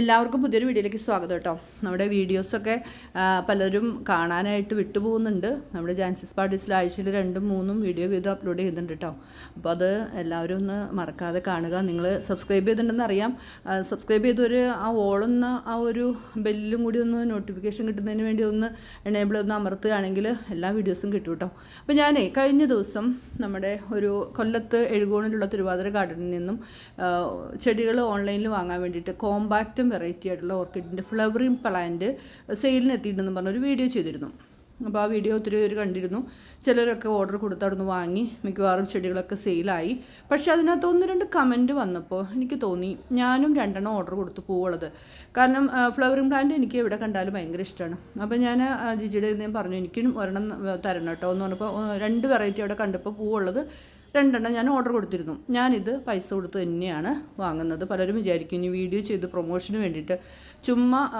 എല്ലാവർക്കും പുതിയൊരു വീഡിയോയിലേക്ക് സ്വാഗതം കേട്ടോ. നമ്മുടെ വീഡിയോസൊക്കെ പലരും കാണാനായിട്ട് വിട്ടുപോകുന്നുണ്ട്. നമ്മുടെ ജാൻസിസ് പാർട്ടീസിൽ ആഴ്ചയിൽ രണ്ടും മൂന്നും വീഡിയോ വീതം അപ്ലോഡ് ചെയ്യുന്നുണ്ട് കേട്ടോ. അപ്പോൾ അത് എല്ലാവരും ഒന്ന് മറക്കാതെ കാണുക. നിങ്ങൾ സബ്സ്ക്രൈബ് ചെയ്തിട്ടുണ്ടെന്ന് അറിയാം. സബ്സ്ക്രൈബ് ചെയ്തൊരു ആ ഓളുന്ന ആ ഒരു ബെല്ലും കൂടി ഒന്ന് നോട്ടിഫിക്കേഷൻ കിട്ടുന്നതിന് വേണ്ടി ഒന്ന് എണേബിൾ ഒന്ന് അമർത്തുകയാണെങ്കിൽ എല്ലാ വീഡിയോസും കിട്ടും കേട്ടോ. അപ്പോൾ ഞാനേ കഴിഞ്ഞ ദിവസം നമ്മുടെ ഒരു കൊല്ലത്ത് എഴുകോണിലുള്ള തിരുവാതിര ഗാർഡനിൽ നിന്നും ചെടികൾ ഓൺലൈനിൽ വാങ്ങാൻ വേണ്ടിയിട്ട് കോമ്പാക്റ്റും വെറൈറ്റി ആയിട്ടുള്ള ഓർക്കിഡിന്റെ ഫ്ലവറിംഗ് പ്ലാന്റ് സെയിലിന് എത്തിയിട്ടുണ്ടെന്ന് പറഞ്ഞൊരു വീഡിയോ ചെയ്തിരുന്നു. അപ്പോൾ ആ വീഡിയോ ഒത്തിരി പേര് കണ്ടിരുന്നു. ചിലരൊക്കെ ഓർഡർ കൊടുത്ത് അവിടുന്ന് വാങ്ങി. മിക്കവാറും ചെടികളൊക്കെ സെയിലായി പക്ഷെ അതിനകത്ത് ഒന്ന് രണ്ട് കമന്റ് വന്നപ്പോൾ എനിക്ക് തോന്നി ഞാനും രണ്ടെണ്ണം ഓർഡർ കൊടുത്ത് പോവുള്ളത്. കാരണം ഫ്ലവറിംഗ് പ്ലാന്റ് എനിക്ക് എവിടെ കണ്ടാലും ഭയങ്കര ഇഷ്ടമാണ്. അപ്പോൾ ഞാൻ ജിജിയുടെ ഞാൻ പറഞ്ഞു എനിക്കും ഒരെണ്ണം തരണം കേട്ടോ. എന്ന് പറഞ്ഞപ്പോൾ രണ്ട് വെറൈറ്റി അവിടെ കണ്ടപ്പോൾ പൂവുള്ളത് രണ്ടെണ്ണം ഞാൻ ഓർഡർ കൊടുത്തിരുന്നു. ഞാനിത് പൈസ കൊടുത്ത് തന്നെയാണ് വാങ്ങുന്നത്. പലരും വിചാരിക്കും ഇനി വീഡിയോ ചെയ്ത് പ്രൊമോഷന് വേണ്ടിയിട്ട് ചുമ്മാ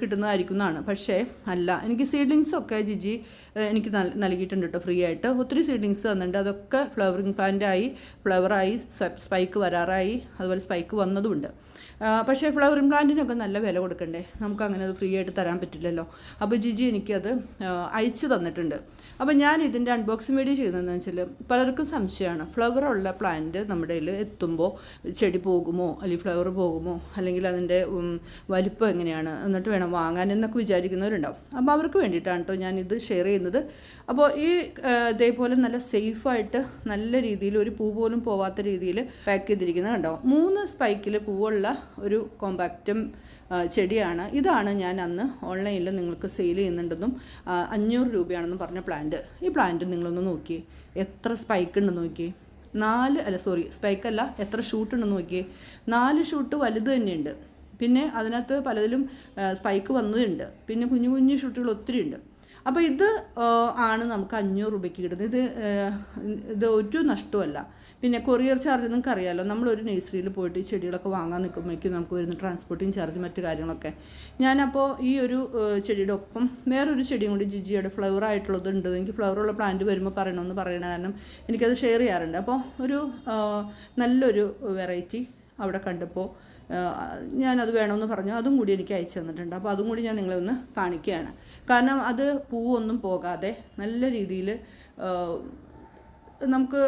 കിട്ടുന്നതായിരിക്കും എന്നാണ്. പക്ഷേ അല്ല. എനിക്ക് സീഡ്ലിങ്സൊക്കെ ജിജി എനിക്ക് നൽ- നൽകിയിട്ടുണ്ട് കേട്ടോ ഫ്രീ ആയിട്ട്. ഒത്തിരി സീഡ്ലിങ്സ് തന്നിട്ടുണ്ട്. അതൊക്കെ ഫ്ലവറിങ് പ്ലാന്റായി ഫ്ലവറായി സ്പൈക്ക് വരാറായി. അതുപോലെ സ്പൈക്ക് വന്നതുമുണ്ട് പക്ഷേ ഫ്ലവർ പ്ലാന്റിനൊക്കെ നല്ല വില കൊടുക്കണ്ടേ? നമുക്ക് അങ്ങനെ അത് ഫ്രീ ആയിട്ട് തരാൻ പറ്റില്ലല്ലോ. അപ്പോൾ ജിജി എനിക്കത് അയച്ചു തന്നിട്ടുണ്ട്. അപ്പോൾ ഞാൻ ഇതിന്റെ അൺബോക്സിംഗ് വീഡിയോ ചെയ്യുന്നതെന്ന് വെച്ചാൽ പലർക്കും സംശയമാണ്. ഫ്ലവർ ഉള്ള പ്ലാന്റ് നമ്മുടെ കയ്യിൽ എത്തുമ്പോൾ ചെടി പോകുമോ? അല്ലെങ്കിൽ ഫ്ലവർ പോകുമോ? അല്ലെങ്കിൽ അതിന്റെ വലിപ്പം എങ്ങനെയാണ്? എന്നിട്ട് വേണം വാങ്ങാൻ എന്നൊക്കെ വിചാരിക്കുന്നവരുണ്ടാവും. അപ്പോൾ അവർക്ക് വേണ്ടിയിട്ടാണ് കേട്ടോ ഞാനിത് ഷെയർ ചെയ്യുന്നത്. അപ്പോൾ ഈ ഇതേപോലെ നല്ല സേഫായിട്ട് നല്ല രീതിയിൽ ഒരു പൂ പോലും പോവാത്ത രീതിയിൽ പാക്ക് ചെയ്തിരിക്കുന്നത് കണ്ടോ? മൂന്ന് സ്പൈക്കിൽ പൂവുള്ള ഒരു കോമ്പാക്റ്റും ചെടിയാണ്. ഇതാണ് ഞാൻ അന്ന് ഓൺലൈനിൽ നിങ്ങൾക്ക് സെയിൽ ചെയ്യുന്നുണ്ടെന്നും അഞ്ഞൂറ് രൂപയാണെന്നും പറഞ്ഞ പ്ലാന്റ്. ഈ പ്ലാന്റ് നിങ്ങളൊന്ന് നോക്കി. എത്ര സ്പൈക്ക് ഉണ്ടെന്ന് നോക്കി. നാല് അല്ല സോറി സ്പൈക്ക് അല്ല എത്ര ഷൂട്ട് ഉണ്ടെന്ന് നോക്കി. നാല് ഷൂട്ട് വലുത് തന്നെയുണ്ട്. പിന്നെ അതിനകത്ത് പലതിലും സ്പൈക്ക് വന്നതുണ്ട്. പിന്നെ കുഞ്ഞു കുഞ്ഞു ഷൂട്ടുകൾ ഒത്തിരി ഉണ്ട് അപ്പോൾ ഇത് ആണ് നമുക്ക് അഞ്ഞൂറ് രൂപയ്ക്ക് കിട്ടുന്നത്. ഇത് ഇത് ഒരു നഷ്ടമല്ല പിന്നെ കൊറിയർ ചാർജ് നിങ്ങൾക്ക് അറിയാമല്ലോ നമ്മളൊരു നഴ്സറിയിൽ പോയിട്ട് ഈ ചെടികളൊക്കെ വാങ്ങാൻ നിൽക്കുമ്പോഴേക്കും നമുക്ക് വരുന്ന ട്രാൻസ്പോർട്ടിങ് ചാർജ് മറ്റു കാര്യങ്ങളൊക്കെ. ഞാനപ്പോൾ ഈ ഒരു ചെടിയുടെ ഒപ്പം വേറൊരു ചെടിയും കൂടി ജിജിയുടെ ഫ്ലവർ ആയിട്ടുള്ളത് ഉണ്ട്. എനിക്ക് ഫ്ലവറുള്ള പ്ലാന്റ് വരുമ്പോൾ പറയണമെന്ന് പറയണ കാരണം എനിക്കത് ഷെയർ ചെയ്യാറുണ്ട്. അപ്പോൾ ഒരു നല്ലൊരു വെറൈറ്റി അവിടെ കണ്ടപ്പോൾ ഞാനത് വേണമെന്ന് പറഞ്ഞു. അതും കൂടി എനിക്ക് അയച്ചു തന്നിട്ടുണ്ട്. അപ്പോൾ അതും കൂടി ഞാൻ നിങ്ങളെ ഒന്ന് കാണിക്കുകയാണ്. കാരണം അത് പൂവൊന്നും പോകാതെ നല്ല രീതിയിൽ നമുക്ക്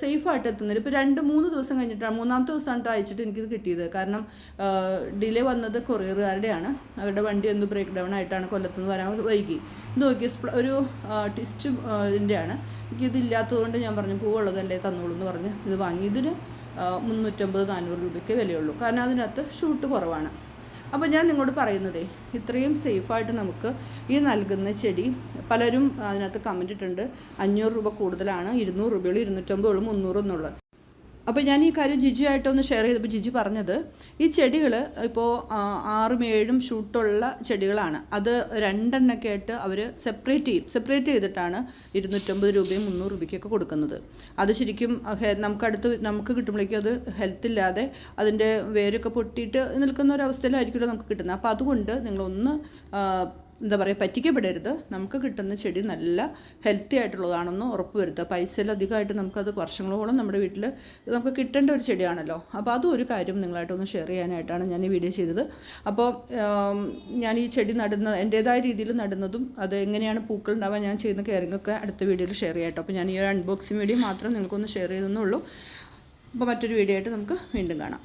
സേഫായിട്ട് എത്തുന്നത് ഇപ്പോൾ രണ്ട് മൂന്ന് ദിവസം കഴിഞ്ഞിട്ടാണ് മൂന്നാമത്തെ ദിവസമാണ് ട്ടോ അയച്ചിട്ട് എനിക്കിത് കിട്ടിയത്. കാരണം ഡിലേ വന്നത് കൊറിയറുകാരുടെയാണ്. അവരുടെ വണ്ടി ഒന്ന് ബ്രേക്ക് ഡൗൺ ആയിട്ടാണ് കൊല്ലത്തുനിന്ന് വരാൻ വൈകി. നോക്കി ഒരു ടിസ്റ്റ് ഇതിന്റെയാണ്. എനിക്കിതില്ലാത്തതുകൊണ്ട് ഞാൻ പറഞ്ഞു പൂവുള്ളതല്ലേ തന്നോളൂ എന്ന് പറഞ്ഞ് ഇത് വാങ്ങി. ഇതിന് മുന്നൂറ്റമ്പത് നാനൂറ് രൂപയ്ക്ക് വിലയുള്ളൂ. കാരണം അതിനകത്ത് ഷൂട്ട് കുറവാണ്. അപ്പോൾ ഞാൻ നിങ്ങളോട് പറയുന്നതേ ഇത്രയും സേഫായിട്ട് നമുക്ക് ഈ നൽകുന്ന ചെടി പലരും അതിനകത്ത് കമന്റിട്ടുണ്ട് അഞ്ഞൂറ് രൂപ കൂടുതലാണ് ഇരുന്നൂറ് രൂപയുള്ളൂ ഇരുന്നൂറ്റമ്പതുള്ളൂ മുന്നൂറ് എന്നുള്ളത്. അപ്പോൾ ഞാൻ ഈ കാര്യം ജിജി ആയിട്ടൊന്ന് ഷെയർ ചെയ്തപ്പോൾ ജിജി പറഞ്ഞത് ഈ ചെടികൾ ഇപ്പോൾ ആറും ഏഴും ഷൂട്ടുള്ള ചെടികളാണ്. അത് രണ്ടെണ്ണൊക്കെ ആയിട്ട് അവർ സെപ്പറേറ്റ് ചെയ്യും. സെപ്പറേറ്റ് ചെയ്തിട്ടാണ് ഇരുന്നൂറ്റമ്പത് രൂപയും മുന്നൂറ് രൂപയ്ക്കൊക്കെ കൊടുക്കുന്നത്. അത് ശരിക്കും നമുക്കടുത്ത് നമുക്ക് കിട്ടുമ്പോഴേക്കും അത് ഹെൽത്ത് ഇല്ലാതെ അതിന്റെ വേരൊക്കെ പൊട്ടിയിട്ട് നിൽക്കുന്ന ഒരു അവസ്ഥയിലായിരിക്കുമല്ലോ നമുക്ക് കിട്ടുന്നത്. അപ്പോൾ അതുകൊണ്ട് നിങ്ങളൊന്ന് എന്താ പറയുക പറ്റിക്കപ്പെടരുത്. നമുക്ക് കിട്ടുന്ന ചെടി നല്ല ഹെൽത്തി ആയിട്ടുള്ളതാണെന്ന് ഉറപ്പ് വരുത്തുക. പൈസയിൽ അധികമായിട്ട് നമുക്കത് വർഷങ്ങളോളം നമ്മുടെ വീട്ടിൽ നമുക്ക് കിട്ടേണ്ട ഒരു ചെടിയാണല്ലോ. അപ്പോൾ അതും ഒരു കാര്യം നിങ്ങളായിട്ടൊന്ന് ഷെയർ ചെയ്യാനായിട്ടാണ് ഞാൻ ഈ വീഡിയോ ചെയ്തത്. അപ്പോൾ ഞാൻ ഈ ചെടി നടുന്ന എന്റേതായ രീതിയിൽ നടുന്നതും അത് എങ്ങനെയാണ് പൂക്കൾ ഉണ്ടാവാൻ ഞാൻ ചെയ്യുന്ന കെയറിങ്ങൊക്കെ അടുത്ത വീഡിയോയിൽ ഷെയർ ചെയ്യാം അപ്പോൾ ഞാൻ ഈ ഒരു അൺബോക്സിങ് വീഡിയോ മാത്രം നിങ്ങൾക്കൊന്ന് ഷെയർ ചെയ്തെന്നുള്ളൂ അപ്പോൾ മറ്റൊരു വീഡിയോ ആയിട്ട് നമുക്ക് വീണ്ടും കാണാം.